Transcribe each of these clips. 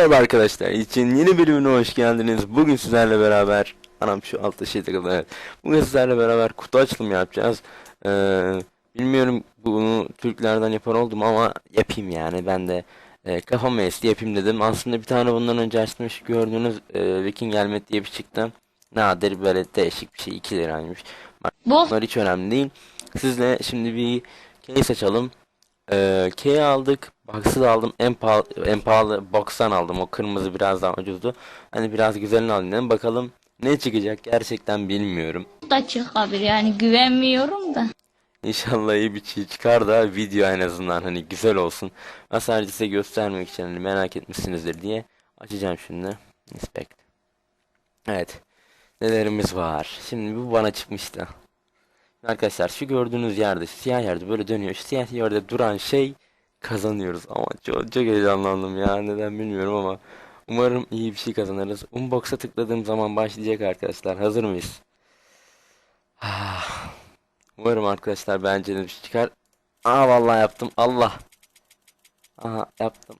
Merhaba arkadaşlar için yeni bölümüne hoş geldiniz. Bugün sizlerle beraber anam şu altta şey takıldı evet. Bugün sizlerle beraber kutu açılımı yapacağız. Ee, bilmiyorum bunu Türklerden yapar oldum ama yapayım yani ben de e, kafama esti yapayım dedim. Aslında bir tane bundan önce açmış gördüğünüz e, Viking Helmet diye bir çıktı. Nadir böyle değişik bir şey 2 liraymış. Bu Bunlar hiç önemli değil. Sizle şimdi bir case açalım. Ee, K'yi aldık. Box'ı da aldım. En pahalı, en pahalı box'tan aldım. O kırmızı biraz daha ucuzdu. Hani biraz güzelini alayım dedim. Bakalım ne çıkacak gerçekten bilmiyorum. da çıkabilir yani güvenmiyorum da. İnşallah iyi bir şey çıkar da video en azından hani güzel olsun. Ben sadece size göstermek için hani merak etmişsinizdir diye açacağım şimdi. Inspect. Evet. Nelerimiz var. Şimdi bu bana çıkmıştı. Arkadaşlar şu gördüğünüz yerde, şu siyah yerde böyle dönüyor. Şu siyah yerde duran şey kazanıyoruz. Ama çok, çok heyecanlandım ya. Neden bilmiyorum ama umarım iyi bir şey kazanırız. Unbox'a tıkladığım zaman başlayacak arkadaşlar. Hazır mıyız? Ah. Umarım arkadaşlar beğeneceğiniz bir şey çıkar. Aa vallahi yaptım. Allah. Aha yaptım.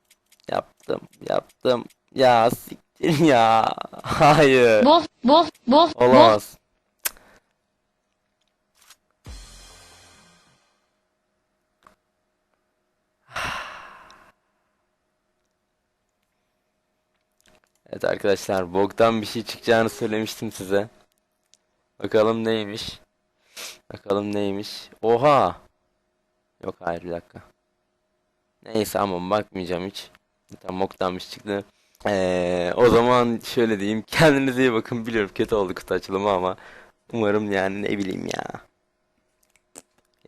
Yaptım. Yaptım. Ya siktir ya. Hayır. Boh boh boh. Olamaz. Evet arkadaşlar boktan bir şey çıkacağını söylemiştim size. Bakalım neymiş. Bakalım neymiş. Oha. Yok hayır bir dakika. Neyse ama bakmayacağım hiç. Tam boktan bir şey çıktı. Ee, o zaman şöyle diyeyim. Kendinize iyi bakın. Biliyorum kötü oldu kutu açılımı ama umarım yani ne bileyim ya.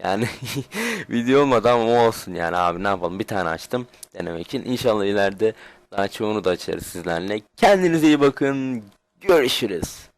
Yani video olmadı ama o olsun yani abi ne yapalım bir tane açtım denemek için. İnşallah ileride daha çoğunu da açarız sizlerle. Kendinize iyi bakın. Görüşürüz.